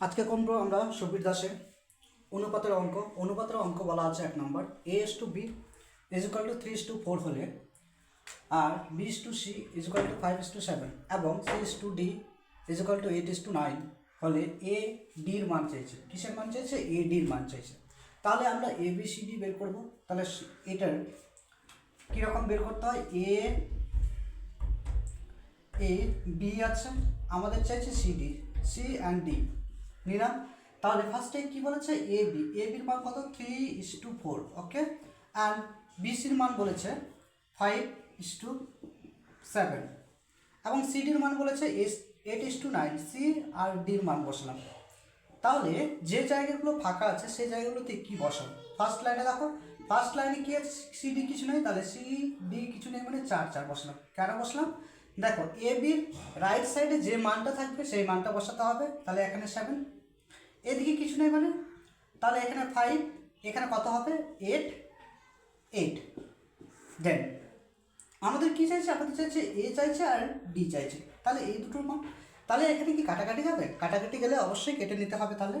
আজকে করব আমরা সুবীর দাসের অনুপাতের অঙ্ক। অনুপাতের অঙ্ক বলা আছে এক নম্বর। A is to B is equal to three is to four হলে আর B is to C is equal to five is to seven এবং C is to D is equal to eight is to nine হলে A ডির মান চাইছে। কিসের মান চাইছে? এ ডির মান চাইছে। তাহলে আমরা এ বি সি ডি বের করব। তাহলে এটার কীরকম বের করতে হয়? এ এ বি আছে। আমাদের চাইছে C D C and D নিলাম তাহলে ফার্স্টে কি বলেছে? এ বি এ বির মান কত? Three is to four okay and বিসির মান বলেছে ফাইভ ইস টু সেভেন এবং সিডির মান বলেছে is eight is to nine C আর ডির মান বসলাম। তাহলে যে জায়গাগুলো ফাঁকা আছে, সেই জায়গাগুলোতে কি বসাবো ফার্স্ট লাইনে দেখো ফার্স্ট লাইনে কি আছে? সি ডি কিছু নেই, তাহলে সি ডি কিছু নেই মানে চার চার বসলাম। কেন বসলাম? দেখো এ বির রাইট সাইডে যে মানটা থাকবে, সেই মানটা বসাতে হবে। তাহলে এখানে সেভেন এদিকে কিছু নেই মানে? তাহলে এখানে ফাইভ এখানে কত হবে? এইট এইট দেন আমাদের কি চাইছে? আমাদের চাইছে এ চাইছে আর ডি চাইছে। তাহলে এই দুটোর মান। তাহলে এখানে কি কাটাকাটি যাবে কাটাকাটি গেলে অবশ্যই কেটে নিতে হবে তাহলে।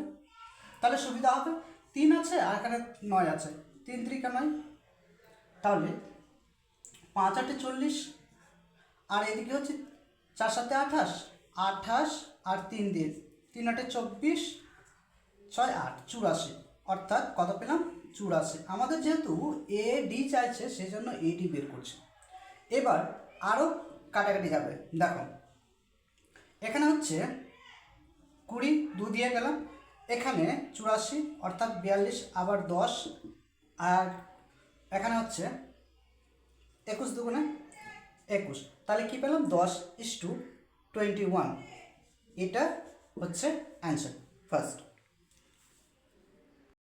তাহলে সুবিধা হবে। তিন আছে আর এখানে নয় আছে। তিন ত্রিকা নয় তাহলে পাঁচ আটে চল্লিশ আর এদিকে হচ্ছে চার সাথে আঠাশ আঠাশ আর তিন দিন তিন আটে চব্বিশ, ছয় আট, চুরাশি। অর্থাৎ কত পেলাম? চুরাশি। আমাদের যেহেতু এ ডি চাইছে সেই জন্য এ ডি বের করছে। এবার আরও কাটাকাটি যাবে। দেখো, এখানে হচ্ছে কুড়ি, দু দিয়ে গেলাম। এখানে চুরাশি, অর্থাৎ বিয়াল্লিশ, আবার দশ, আর এখানে হচ্ছে একুশ দুগুণে একুশ। তাহলে কী পেলাম? দশ ইস টু টোয়েন্টি ওয়ান এটা হচ্ছে অ্যান্সার ফার্স্ট